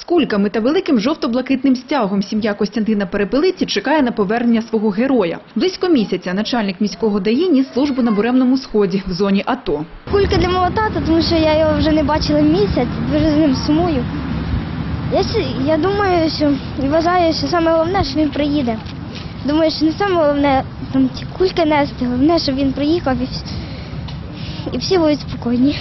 З кульками та великим жовто-блакитним стягом сім'я Костянтина Перепелиці чекає на повернення свого героя. Близько місяця начальник міського ДАІ ніс службу на Буремному сході в зоні АТО. Кулька для мого тата, тому що я його вже не бачила місяць, дуже з ним сумую. Я, я думаю, що вважаю, що саме головне, що він приїде. Думаю, що не саме головне там ті кульки нести, головне, щоб він приїхав і, і всі будуть спокійні.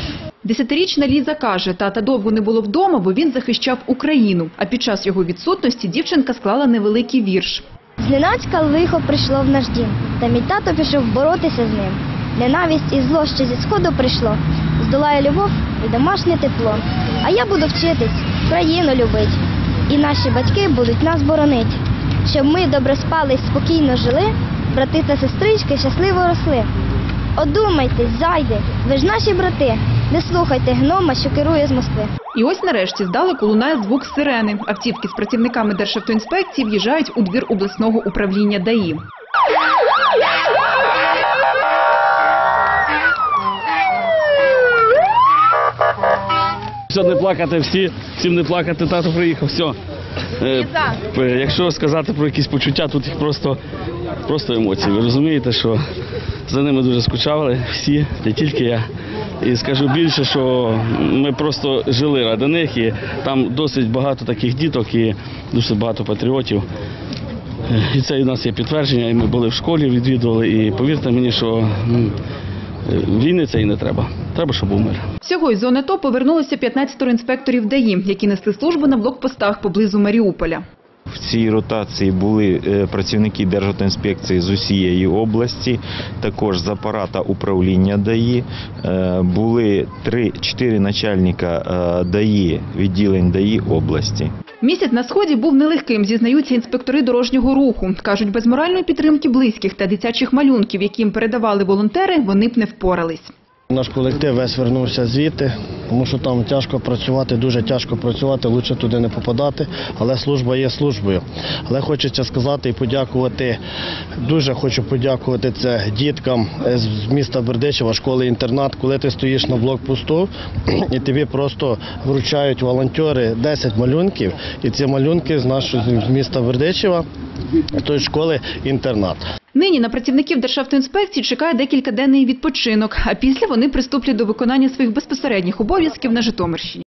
Десятирічна Ліза каже, тата довго не було вдома, бо він захищав Україну. А під час його відсутності дівчинка склала невеликий вірш. Зненацька лихо прийшло в наш дім, та мій тато пішов боротися з ним. Ненависть і зло, що зі сходу прийшло, здолає любов і домашнє тепло. А я буду вчитись, країну любить, і наші батьки будуть нас боронить, щоб ми добре спали спокійно жили, брати та сестрички щасливо росли. Одумайтесь, зайди, ви ж наші брати, не слухайте гнома, що керує з Москви. І ось нарешті здалеку лунає звук сирени. Автівки з працівниками Державтоінспекції в'їжджають у двір обласного управління ДАІ. Все, не плакати всі, всім не плакати, тато приїхав, все. Е, якщо сказати про якісь почуття, тут їх просто, просто емоції. Ви розумієте, що за ними дуже скучали всі, не тільки я. І скажу більше, що ми просто жили ради них, і там досить багато таких діток і дуже багато патріотів. І це в нас є підтвердження, і ми були в школі, відвідували, і повірте мені, що е, війни це і не треба. Треба, щоб був мир. Всього із зони АТО повернулося 15 інспекторів ДАІ, які несли службу на блокпостах поблизу Маріуполя. В цій ротації були е, працівники Державтоінспекції з усієї області, також з апарата управління ДАІ. Е, Були 3-4 начальника е, ДАІ, відділень ДАІ області. Місяць на сході був нелегким, зізнаються інспектори дорожнього руху. Кажуть, без моральної підтримки близьких та дитячих малюнків, які їм передавали волонтери, вони б не впорались. Наш колектив весь вернувся звідти, тому що там тяжко працювати, дуже тяжко працювати, лучше туди не попадати, але служба є службою. Але хочеться сказати і подякувати, дуже хочу подякувати це діткам з міста Бердичева, школи-інтернат, коли ти стоїш на блокпосту і тобі просто вручають волонтери 10 малюнків, і ці малюнки з нашого з міста Бердичева, тої школи-інтернат. Нині на працівників Державтоінспекції чекає декількаденний відпочинок, а після вони приступлять до виконання своїх безпосередніх обов'язків на Житомирщині.